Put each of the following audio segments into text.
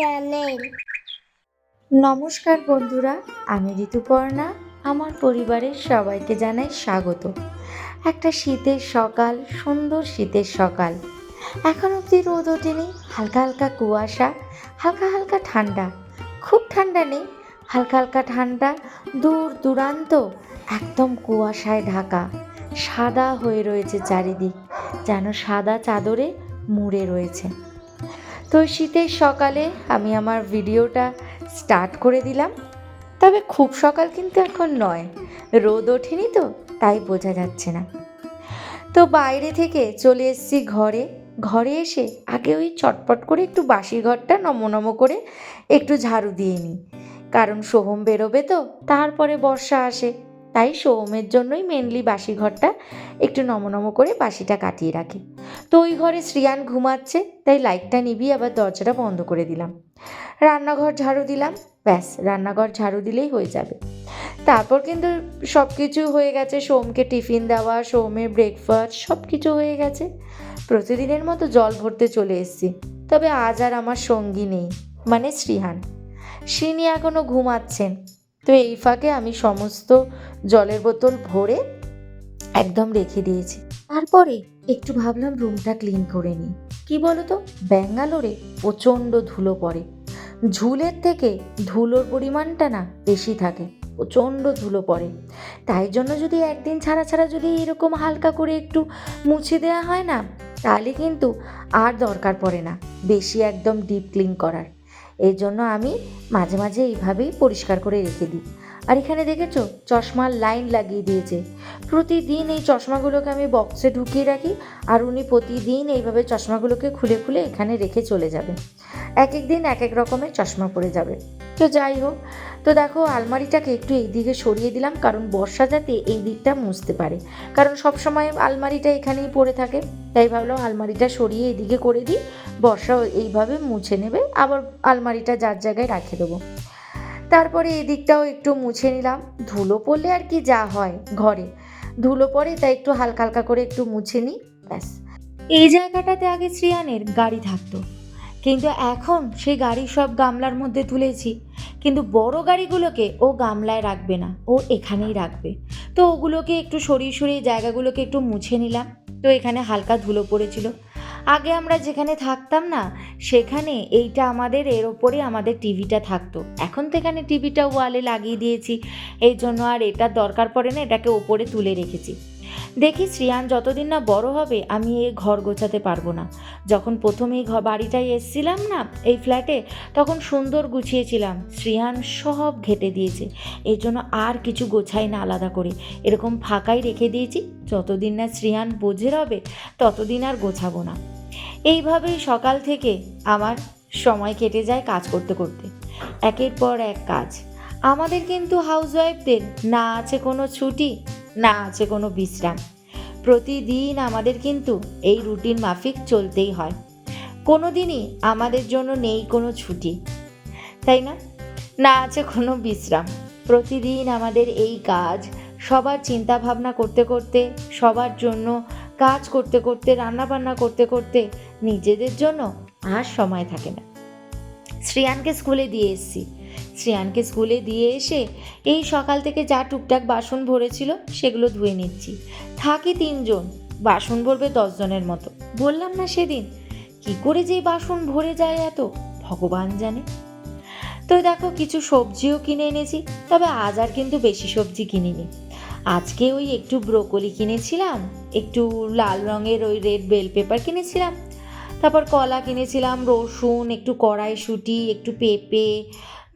Channel নমস্কার বন্ধুরা, আমি ঋতুপর্ণা, আমার পরিবারের সবাইকে জানাই স্বাগত। একটা শীতের সকাল, সুন্দর শীতের সকাল। এখন অবধি রোদ ওঠেনি, হালকা হালকা কুয়াশা, হালকা হালকা ঠান্ডা। খুব ঠান্ডা নেই, হালকা হালকা ঠান্ডা, দূর দূরান্ত, একদম কুয়াশায় ঢাকা। সাদা হয়ে রয়েছে চারিদিক, যেন সাদা চাদরে মুড়ে রয়েছে। তো শীতের সকালে আমি আমার ভিডিওটা স্টার্ট করে দিলাম। তবে খুব সকাল কিন্তু এখন নয়। রোদ ওঠেনি তো, তাই বোঝা যাচ্ছে না। তো বাইরে থেকে চলে এসেছি ঘরে। ঘরে এসে আগে ওই চটপট করে একটু বাসি ঘরটা নম নম করে একটু ঝাড়ু দিয়ে নিই। কারণ সোহম বেরোবে তো, তারপরে বর্ষা আসে। তাই সোহমের জন্যই মেনলি বাসি ঘরটা একটু নম নম করে বাসিটা কাটিয়ে রাখি। তো ওই ঘরে শ্রিয়ান ঘুমাচ্ছে, তাই লাইটটা নিবিয়ে আবার দরজাটা বন্ধ করে দিলাম। রান্নাঘর ঝাড়ু দিলাম, ব্যাস, রান্নাঘর ঝাড়ু দিলেই হয়ে যাবে। তারপর কিন্তু সব কিছু হয়ে গেছে, সোমকে টিফিন দেওয়া, সোমের ব্রেকফাস্ট সব কিছু হয়ে গেছে। প্রতিদিনের মতো জল ভরতে চলে এসেছি, তবে আজ আর আমার সঙ্গী নেই মানে শ্রীহান সিনি এখনও ঘুমাচ্ছেন তো এই ফাঁকে আমি সমস্ত জলের বোতল ভরে একদম রেখে দিয়েছি। তারপরে একটু ভাবলাম রুমটা ক্লিন করে নিই। কি বলো তো ব্যাঙ্গালোরে প্রচণ্ড ধুলো পড়ে। ঝুলের থেকে ধুলোর পরিমাণটা না বেশি থাকে। প্রচণ্ড ধুলো পড়ে। তাই জন্য যদি একদিন ছাড়া ছাড়া যদি এরকম হালকা করে একটু মুছে দেওয়া হয় না, তাহলে কিন্তু আর দরকার পড়ে না। বেশি একদম ডিপ ক্লিন করার। এই জন্য আমি মাঝে মাঝে এইভাবেই পরিষ্কার করে রেখে দিই। আর এখানে দেখেছ? চশমার লাইন লাগিয়ে দিয়েছে। প্রতিদিন এই চশমাগুলোকে আমি বক্সে ঢুকিয়ে রাখি আর উনি প্রতিদিন এইভাবে চশমাগুলোকে খুলে খুলে এখানে রেখে চলে যাবে। এক এক দিন এক এক রকমের চশমা পরে যাবে। তো যাই হোক, তো দেখো আলমারিটাকে একটু এই দিকে সরিয়ে দিলাম কারণ বর্ষা যাতে এই দিকটা মুছতে পারে। কারণ সব সময় আলমারিটা এখানেই পড়ে থাকে, তাই ভাবলাম আলমারিটা সরিয়ে এদিকে করে দিই বর্ষা এইভাবে মুছে নেবে, আবার আলমারিটা যার জায়গায় রাখে দেবো। তারপরে এই দিকটাও একটু মুছে নিলাম। ধুলো পড়লে আর কি যা হয় ঘরে। ধুলো পড়ে, তাই একটু হালকা হালকা করে একটু মুছে নিই, ব্যাস। এই জায়গাটাতে আগে শ্রিয়ানের গাড়ি থাকতো। কিন্তু এখন সেই গাড়ি সব গামলার মধ্যে তুলেছি। কিন্তু বড় গাড়িগুলোকে ও গামলায় রাখবে না, ও এখানেই রাখবে। তো ওগুলোকে একটু সরিয়ে সরিয়ে জায়গাগুলোকে একটু মুছে নিলাম। তো এখানে হালকা ধুলো পড়েছিল। আগে আমরা যেখানে থাকতাম না, সেখানে এইটা আমাদের, এর ওপরে আমাদের টিভিটা থাকতো। এখন তো এখানে টিভিটা ওয়ালে লাগিয়ে দিয়েছি। এই জন্য আর এটার দরকার পড়ে না, এটাকে ওপরে তুলে রেখেছি। দেখি শ্রিয়ান যতদিন না বড় হবে, আমি এ ঘর গোছাতে পারব না। যখন প্রথম এই বাড়িটায় এসছিলাম না, এই ফ্ল্যাটে, তখন সুন্দর গুছিয়েছিলাম। শ্রিয়ান সব ঘেটে দিয়েছে। এই জন্য আর কিছু গোছাই না আলাদা করে। এরকম ফাঁকাই রেখে দিয়েছি, যতদিন না শ্রিয়ান বোঝের হবে ততদিন আর গোছাবো না। এইভাবেই সকাল থেকে আমার সময় কেটে যায় কাজ করতে করতে। একের পর এক কাজ। আমাদের কিন্তু হাউসওয়াইফদের না আছে কোনো ছুটি। না আছে কোনো বিশ্রাম। প্রতিদিন আমাদের কিন্তু এই রুটিন মাফিক চলতেই হয়। কোনো দিনই আমাদের জন্য নেই কোনো ছুটি। তাই না? না আছে কোনো বিশ্রাম। প্রতিদিন আমাদের এই কাজ, সবার চিন্তা ভাবনা করতে করতে, সবার জন্য কাজ করতে করতে, রান্নাবান্না করতে করতে নিজেদের জন্য আর সময় থাকে না। শ্রেয়ানকে স্কুলে দিয়ে এসেছি। শ্রেয়ানকে স্কুলে দিয়ে এসে এই সকাল থেকে যা টুকটাক বাসন ভরেছিল সেগুলো ধুয়ে নিচ্ছি। থাকি তিনজন, বাসন ভরবে দশজনের মতো। বললাম না সেদিন, কি করে যে বাসন ভরে যায় এত? ভগবান জানে। তো দেখো, কিছু সবজিও কিনে এনেছি, তবে আজ আর কিন্তু বেশি সবজি কিনিনি। আজকে ওই একটু ব্রোকলি কিনেছিলাম, একটু লাল রঙের ওই রেড বেল পেপার কিনেছিলাম। তারপর কলা কিনেছিলাম, রসুন, একটু কড়াইশুঁটি, একটু পেঁপে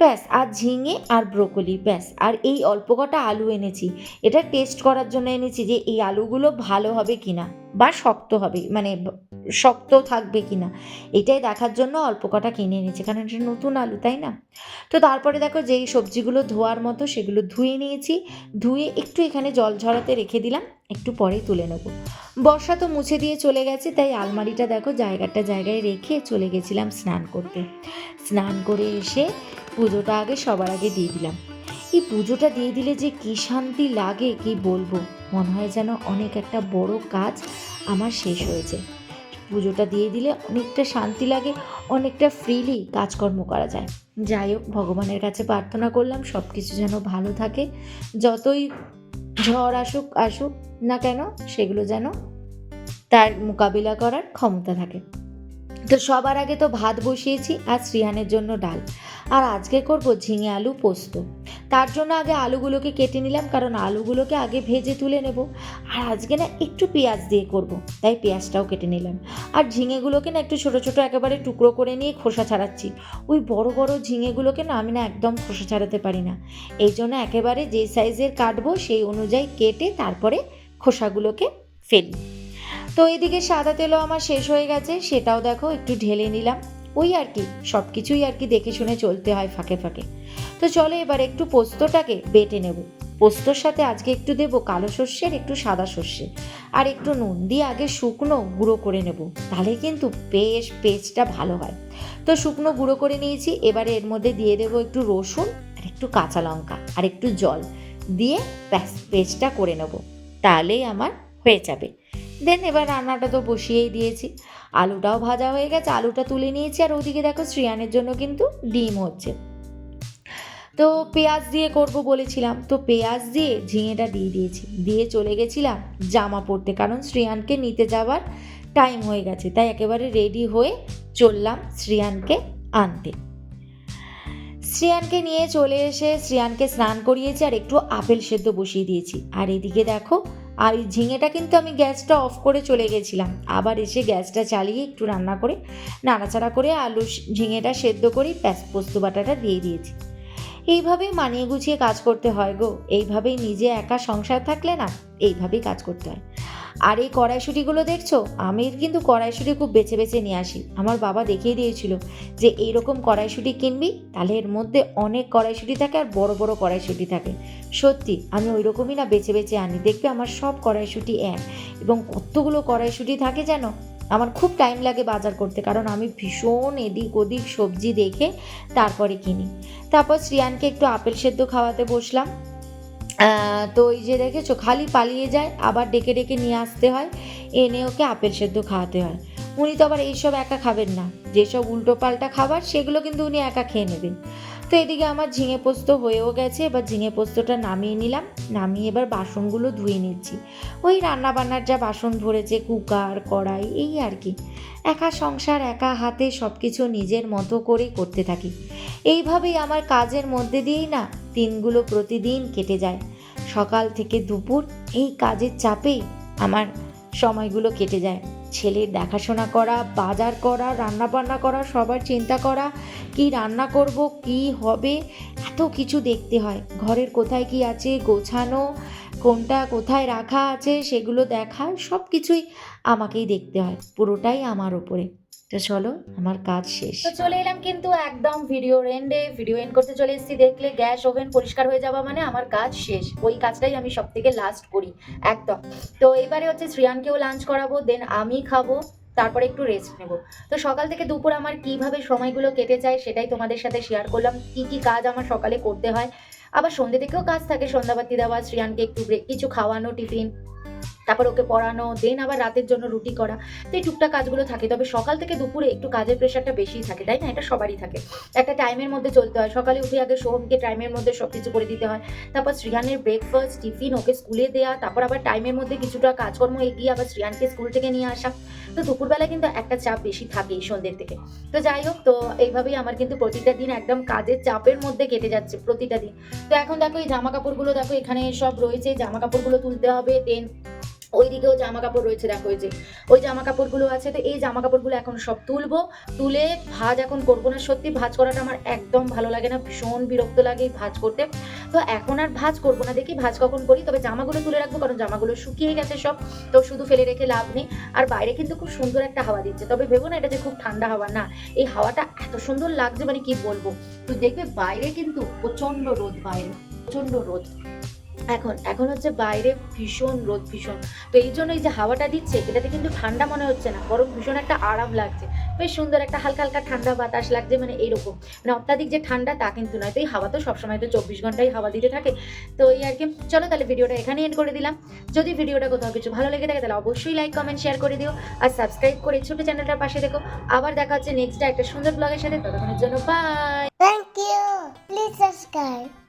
ব্যাস, আর ঝিঙে আর ব্রোকলি, ব্যাস। আর এই অল্প কটা আলু এনেছি। এটা টেস্ট করার জন্য এনেছি যে এই আলুগুলো ভালো হবে কিনা বা শক্ত হবে মানে শক্ত থাকবে কি না এটাই দেখার জন্য অল্প কটা কিনে এনেছি, কারণ এটা নতুন আলু, তাই না? তো তারপরে দেখো যেই সবজিগুলো ধোয়ার মতো সেগুলো ধুয়ে নিয়েছি। ধুয়ে একটু এখানে জল ঝরাতে রেখে দিলাম, একটু পরেই তুলে নেব। বর্ষা তো মুছে দিয়ে চলে গেছে, তাই আলমারিটা দেখো জায়গাটা জায়গায় রেখে চলে গেছিলাম স্নান করতে। স্নান করে এসে পুজোটা আগে সবার আগে দিয়ে দিলাম। এই পুজোটা দিয়ে দিলে যে কী শান্তি লাগে, কি বলব? মনে হয় যেন অনেক একটা বড় কাজ আমার শেষ হয়েছে। পুজোটা দিয়ে দিলে অনেকটা শান্তি লাগে, অনেকটা ফ্রিলি কাজকর্ম করা যায়। যাই হোক, ভগবানের কাছে প্রার্থনা করলাম সব কিছু যেন ভালো থাকে। যতই ঝড় আসুক আসুক না কেন, সেগুলো যেন তার মোকাবিলা করার ক্ষমতা থাকে। তো সবার আগে তো ভাত বসিয়েছি আর শ্রিয়ানের জন্য ডাল। আর আজকে করব ঝিঙে আলু পোস্ত। তার জন্য আগে আলুগুলোকে কেটে নিলাম, কারণ আলুগুলোকে আগে ভেজে তুলে নেব। আর আজকে না একটু পেঁয়াজ দিয়ে করব, তাই পেঁয়াজটাও কেটে নিলাম। আর ঝিঙেগুলোকে না একটু ছোটো ছোটো একেবারে টুকরো করে নিয়ে খোসা ছাড়াচ্ছি। ওই বড় বড় ঝিঙেগুলোকে না আমি না একদম খোসা ছাড়াতে পারি না। এই জন্য একেবারে যে সাইজের কাটবো সেই অনুযায়ী কেটে তারপরে খোসাগুলোকে ফেলি তো এদিকে সাদা তেলও আমার শেষ হয়ে গেছে, সেটাও দেখো, একটু ঢেলে নিলাম। ওই আর কি সব কিছুই আর কি দেখে শুনে চলতে হয় ফাঁকে ফাঁকে। তো চলো এবার একটু পোস্তটাকে বেটে নেব। পোস্তর সাথে আজকে একটু দেবো কালো সর্ষের, একটু সাদা সর্ষে আর একটু নুন দিয়ে আগে শুকনো গুঁড়ো করে নেব, তাহলে কিন্তু বেশ পেস্টটা ভালো হয়। তো শুকনো গুঁড়ো করে নিয়েছি, এবারে এর মধ্যে দিয়ে দেবো একটু রসুন আর একটু কাঁচা লঙ্কা আর একটু জল। দিয়ে পেস্টটা করে নেব, তাহলেই আমার হয়ে যাবে। দেন এবার রান্নাটা তো বসিয়েই দিয়েছি। আলুটাও ভাজা হয়ে গেছে, আলুটা তুলে নিয়েছি আর ওদিকে দেখো শ্রিয়ানের জন্য কিন্তু ডিম হচ্ছে। তো পেঁয়াজ দিয়ে করব বলেছিলাম, তো পেঁয়াজ দিয়ে ঝিঙেটা দিয়ে দিয়েছি। দিয়ে চলে গেছিলাম জামা পরতে কারণ শ্রিয়ানকে নিতে যাওয়ার টাইম হয়ে গেছে, তাই একেবারে রেডি হয়ে চললাম শ্রিয়ানকে আনতে। শ্রিয়ানকে নিয়ে চলে এসে শ্রিয়ানকে স্নান করিয়েছি আর একটু আপেল সেদ্ধ বসিয়ে দিয়েছি। আর এদিকে দেখো আর এই ঝিঙেটা কিন্তু আমি গ্যাসটা অফ করে চলে গেছিলাম। আবার এসে গ্যাসটা চালিয়ে একটু রান্না করে, নাড়াচাড়া করে আলু ঝিঙেটা সেদ্ধ করে প্যাস পোস্ত বাটাটা দিয়ে দিয়েছি। এইভাবেই মানিয়ে গুছিয়ে কাজ করতে হয় গো। এইভাবেই নিজে একা সংসার থাকলে না, এইভাবেই কাজ করতে হয়। আর এই কড়াইশুটিগুলো দেখছ? আমি কিন্তু কড়াইশুটি খুব বেছে বেছে নিয়ে আসি। আমার বাবা দেখিয়ে দিয়েছিল যে এইরকম কড়াইশুটি কিনবি, তাহলে এর মধ্যে অনেক কড়াইশুটি থাকে আর বড় বড় কড়াইশুটি থাকে। সত্যি, আমি ওই রকমই না বেছে বেছে আনি। দেখবে আমার সব কড়াইশুটি এক এবং কতগুলো কড়াইশুটি থাকে যেন আমার খুব টাইম লাগে বাজার করতে, কারণ আমি ভীষণ এদিক ওদিক সবজি দেখে তারপরে কিনি। তারপর শ্রিয়ানকে একটু আপেল সেদ্ধ খাওয়াতে বসলাম। তো ওই যে দেখেছ, খালি পালিয়ে যায়, আবার ডেকে ডেকে নিয়ে আসতে হয়, এনে ওকে আপেল সেদ্ধ খাওয়াতে হয়। উনি তো আবার এইসব একা খাবেন না, যেসব উল্টো পাল্টা খাবার, সেগুলো কিন্তু উনি একা খেয়ে নেবেন। তো এদিকে আমার ঝিঙে পোস্ত হয়েও গেছে, এবার ঝিঙে পোস্তটা নামিয়ে নিলাম। নামিয়ে এবার বাসনগুলো ধুয়ে নিচ্ছি। ওই রান্না বান্নার যা বাসন ধরেছে, কুকার, কড়াই, এই আর কি। একা সংসার, একা হাতে সব কিছু নিজের মতো করেই করতে থাকি। এইভাবেই আমার কাজের মধ্যে দিয়েই না, দিনগুলো প্রতিদিন কেটে যায়। সকাল থেকে দুপুর, এই কাজের চাপেই আমার সময়গুলো কেটে যায়। ছেলের দেখাশোনা করা, বাজার করা রান্না বান্না করা, সবার চিন্তা করা, কি রান্না করব, কি হবে, এত কিছু দেখতে হয়। ঘরের কোথায় কি আছে, গোছানো, কোনটা কোথায় রাখা আছে, সেগুলো দেখা সব কিছুই আমাকেই দেখতে হয়, পুরোটাই আমার ওপরে। তো চলো, আমার কাজ শেষ। তো চলে এলাম কিন্তু একদম ভিডিও এন্ডে ভিডিও এন্ড করতে চলে এসেছি, দেখলে গ্যাস ওভেন পরিষ্কার হয়ে যাওয়া মানে আমার কাজ শেষ। ওই কাজটাই আমি সব থেকে লাস্ট করি, একদম। তো এবারে হচ্ছে শ্রিয়ানকেও লাঞ্চ করাবো দেন আমি খাব, তারপরে একটু রেস্ট নেব। তো সকাল থেকে দুপুর আমার কীভাবে সময়গুলো কেটে যায় সেটাই তোমাদের সাথে শেয়ার করলাম। কি কি কাজ আমার সকালে করতে হয়। আবার সন্ধ্যে থেকেও কাজ থাকে, সন্ধ্যাবাতি দেওয়া, শ্রিয়ানকে একটু কিছু খাওয়ানো, টিফিন। তারপর ওকে পড়ানো দেন আবার রাতের জন্য রুটি করা। তো এই টুকটাক কাজগুলো থাকে। তবে সকাল থেকে দুপুরে একটু কাজের প্রেশারটা বেশিই থাকে, তাই না? এটা সবারই থাকে। একটা টাইমের মধ্যে চলতে হয়। সকালে উঠে আগে সোহমকে টাইমের মধ্যে সব কিছু করে দিতে হয়। তারপর শ্রিয়ানের ব্রেকফাস্ট টিফিন ওকে স্কুলে দেওয়া তারপর আবার টাইমের মধ্যে কিছুটা কাজকর্ম এগিয়ে আবার শ্রিয়ানকে স্কুল থেকে নিয়ে আসা। তো দুপুরবেলা কিন্তু একটা চাপ বেশি থাকেই সন্ধ্যের থেকে। তো যাই হোক, তো এইভাবেই আমার কিন্তু প্রতিটা দিন একদম কাজের চাপের মধ্যে কেটে যাচ্ছে প্রতিটা দিন। তো এখন দেখো এই জামা কাপড়গুলো দেখো, এখানে সব রয়েছে। জামা কাপড়গুলো তুলতে হবে দেন ওই দিকেও জামা কাপড় রয়েছে, দেখো যে, ওই জামা কাপড়গুলো আছে, তো এই জামা কাপড়গুলো এখন সব তুলবো, তুলে ভাজ এখন করব না সত্যি, ভাজ করাটা আমার একদম ভালো লাগে না, ভীষণ বিরক্ত লাগে ভাজ করতে। তো এখন আর ভাজ করব না, দেখি ভাজ কখন করি, তবে জামাগুলো তুলে রাখব, কারণ জামাগুলো শুকিয়ে গেছে সব, তো শুধু ফেলে রেখে লাভ নেই। আর বাইরে কিন্তু খুব সুন্দর একটা হাওয়া দিচ্ছে, তবে ভেবো না এটা যে খুব ঠান্ডা হাওয়া, না, এই হাওয়াটা এত সুন্দর লাগছে মানে কি বলব, তুই দেখবে বাইরে কিন্তু প্রচণ্ড রোদ, বাইরে প্রচণ্ড রোদ। এখন এখন হচ্ছে বাইরে ভীষণ রোদ, ভীষণ। তো এই জন্য এই যে হাওয়াটা দিচ্ছে, এটাতে কিন্তু ঠান্ডা মনে হচ্ছে না, বরং ভীষণ একটা আরাম লাগছে। বেশ সুন্দর একটা হালকা হালকা ঠান্ডা বাতাস লাগছে মানে এইরকম। মানে অত্যাধিক যে ঠান্ডা, তা কিন্তু নয়। তো এই হাওয়া তো সবসময় তো চব্বিশ ঘন্টাই হাওয়া দিতে থাকে। তো এই আর কি। চলো তাহলে ভিডিওটা এখানে এন্ড করে দিলাম। যদি ভিডিওটা কোথাও কিছু ভালো লেগে থাকে, তাহলে অবশ্যই লাইক কমেন্ট শেয়ার করে দিও। আর সাবস্ক্রাইব করে ছোট চ্যানেলটার পাশে দেখো আবার দেখা হচ্ছে নেক্সট একটা সুন্দর ব্লগের সাথে। ততক্ষণের জন্য bye Thank you. Please subscribe.